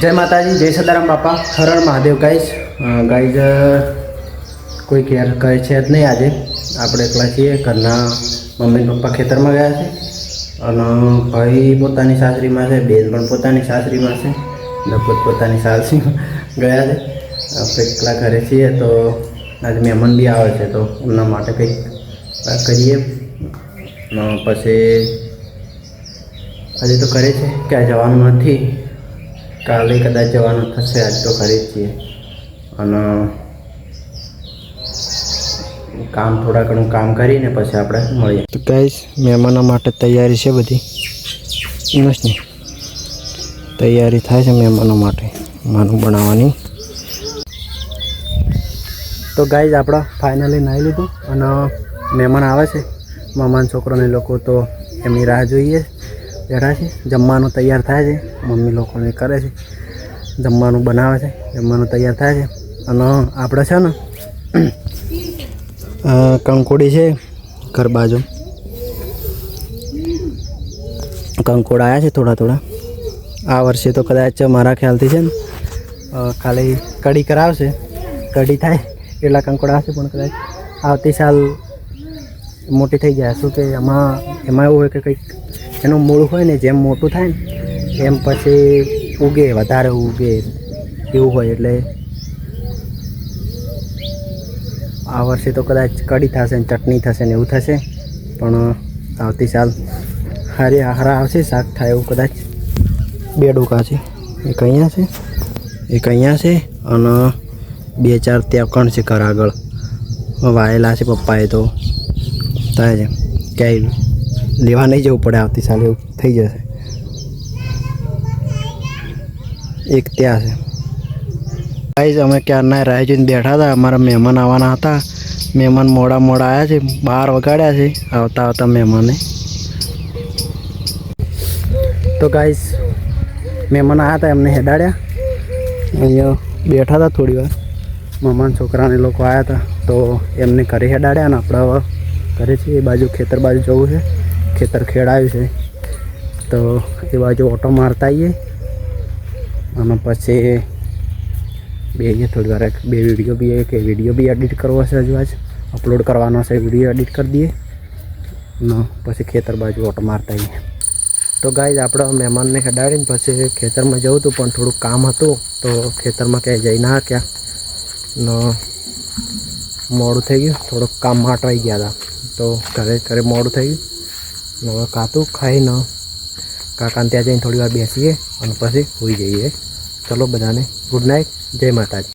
જય માતાજી, જય સદારામ બાપા. હરણ મહાદેવ ગાઈસ ગાઈઝ કોઈ કેર કરે છે જ નહીં આજે. આપણે એકલા છીએ, ઘરના મમ્મી પપ્પા ખેતરમાં ગયા છે. અને ભાઈ પોતાની સાસરીમાં છે, બેન પણ પોતાની સાસરીમાં છે. ને પોત પોતાની સાસરીમાં ગયા છે. આપણે એકલા ઘરે છીએ તો આજે મહેમાન બી આવે છે, તો એમના માટે કંઈક કરીએ. પછી હજી તો કરે છે ક્યાં જવાનું નથી. કાલે કદાચ જવાનું થશે, આજ તો ખરી જ છીએ. અને કામ થોડા ઘણું કામ કરીને પછી આપણે મળીએ. તો ગાઈસ, મહેમાનો માટે તૈયારી છે બધી? બસ ને. તૈયારી થાય છે મહેમાનો માટે, માનું બનાવવાની. તો ગાઈઝ આપણે ફાઇનલી નાહી લીધું અને મહેમાન આવે છે. મામાના, છોકરોને લોકો તો એમની રાહ જોઈએ. બેઠા છે. જમવાનું તૈયાર થાય છે. મમ્મી લોકોને કરે છે. જમવાનું બનાવે છે. જમવાનું તૈયાર થાય છે. અને આપણે છે ને કંકોડી છે ઘર બાજુ. કંકોડ આવ્યા છે થોડા થોડા. આ વર્ષે તો કદાચ મારા ખ્યાલથી છે ને ખાલી કઢી કરાવશે. કઢી થાય એટલા કંકોડ આવશે પણ કદાચ આવતી સાલ મોટી થઈ જાય. શું કે એમાં એમાં એવું હોય કે કંઈક એનું મૂળ હોય ને જેમ મોટું થાય ને, એમ પછી ઉગે, વધારે ઉગે, એવું હોય એટલે આ વર્ષે તો કદાચ કઢી થશે ને, ચટણી થશે ને એવું થશે, પણ આવતી સાલ હારી હારા આવશે, શાક થાય એવું કદાચ. બે ડોકા છે, એક અહીંયા છે, એક અહીંયા છે, અને બે ચાર ત્યાં છે ઘર આગળ. વાયેલા છે પપ્પાએ તો, થાય છે. ક્યાંય લેવા નહીં જવું પડે આવતી સાલે એવું થઈ જશે. એક ત્યાં છે. ગાઈઝ અમે ક્યારના રાહ જોઈને બેઠા હતા. અમારા મહેમાન આવવાના હતા. મહેમાન મોડા મોડા આવ્યા છે. બહાર વગાડ્યા છે. આવતા આવતા મહેમાને. તો ગાઈઝ મહેમાન આવ્યા હતા, એમને હેડાડ્યા. અહીંયા બેઠા હતા થોડી વાર. મામાના છોકરાને લોકો આવ્યા હતા. તો એમને ઘરે હેડાડ્યા ને આપણે ઘરે છે, એ બાજુ ખેતર બાજુ જવું છે. ખેતર ખેડાયું છે. તો એ બાજુ ઓટો મારતા આવીએ. અને પછી બે થોડી વાર બે વીડિયો બી એક વીડિયો બી એડિટ કરવો છે હજુ આજ. અપલોડ કરવાનો છે વીડિયો એડિટ કરી દઈએ. ને પછી ખેતર બાજુ ઓટો મારતા આવીએ. તો ગાય આપણે મહેમાનને ખેડાડીને પછી ખેતરમાં જવું હતું, પણ થોડુંક કામ હતું, તો ખેતરમાં ક્યાંય જઈ ના ક્યાં ને મોડું થઈ ગયું, થોડુંક કામમાં અટવાઈ ગયા હતા. તો ઘરે ઘરે મોડું થઈ ગયું. હવે કાતું ખાઈને કાકાને ત્યાં જઈને થોડી વાર બેસીએ અને પછી હોઈ જઈએ. ચલો બધાને ગુડ નાઇટ જય માતાજી.